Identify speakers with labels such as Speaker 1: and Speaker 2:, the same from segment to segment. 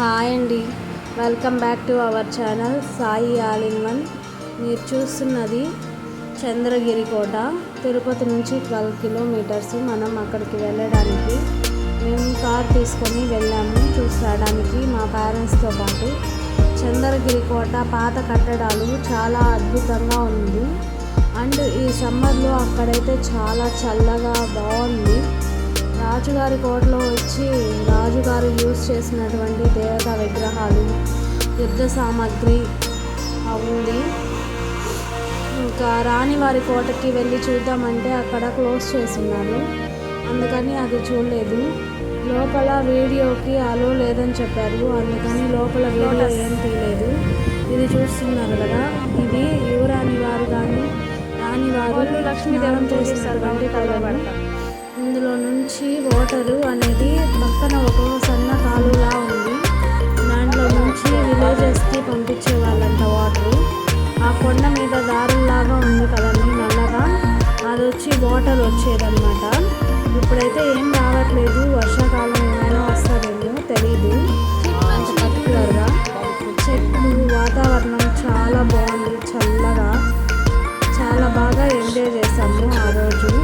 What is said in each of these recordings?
Speaker 1: Hi అండి. Welcome back to our channel Sai all in one. మీరు చూస్తున్నది చంద్రగిరి కోట. తిరుపతి నుంచి ట్వెల్వ్ కిలోమీటర్స్ మనం అక్కడికి వెళ్ళడానికి మేము కార్ తీసుకొని వెళ్ళాము. చూసి మా పేరెంట్స్తో పాటు చంద్రగిరి కోట పాత కట్టడాలు చాలా అద్భుతంగా ఉంది. అండ్ ఈ సమ్మర్లో అక్కడైతే చాలా చల్లగా బాగుంది. రాజుగారి కోటలో వచ్చి రాజుగారు యూజ్ చేసినటువంటి దేవతా విగ్రహాలు యుద్ధ సామాగ్రి ఉంది ఇంకా రాణివారి కోటకి వెళ్ళి చూద్దామంటే అక్కడ క్లోజ్ చేస్తున్నారు. అందుకని అది చూడలేదు. లోపల వీడియోకి అలో లేదని చెప్పారు. అందుకని లోపల వీడియో ఏం తీయలేదు. ఇది చూస్తున్నారు కదా. ఇది యువరాణి వారు కానీ రాణి వారు లక్ష్మీదేవం చేస్తారు కాబట్టి ఇందులో నుంచి వాటర్ అనేది పక్కన ఒక సన్న కాలువలా ఉంది. దాంట్లో నుంచి విలేజెస్కి పంపించే వాళ్ళంట వాటర్. ఆ కొండ మీద దారుల్లాగా ఉంది కదండి నల్లగా. అది వచ్చి వాటర్ వచ్చేదన్నమాట. ఇప్పుడైతే ఏం రావట్లేదు. వర్షాకాలం ఏమైనా వస్తుందేమో తెలీదు. పర్టికులర్గా చెట్లు వాతావరణం చాలా బాగుంది చల్లగా. చాలా బాగా ఎంజాయ్ చేశాము ఆ రోజు.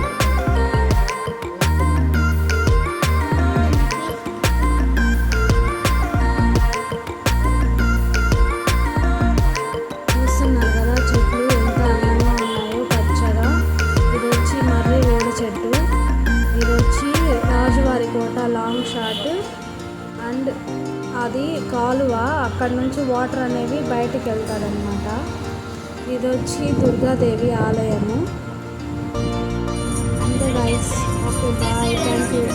Speaker 1: లాంగ్ షాట్ అండ్ అది కాలువ అక్కడ నుంచి వాటర్ అనేవి బయటికి వెళ్తాడనమాట ఇది వచ్చి దుర్గాదేవి ఆలయము. అంతే guys okay bye thank you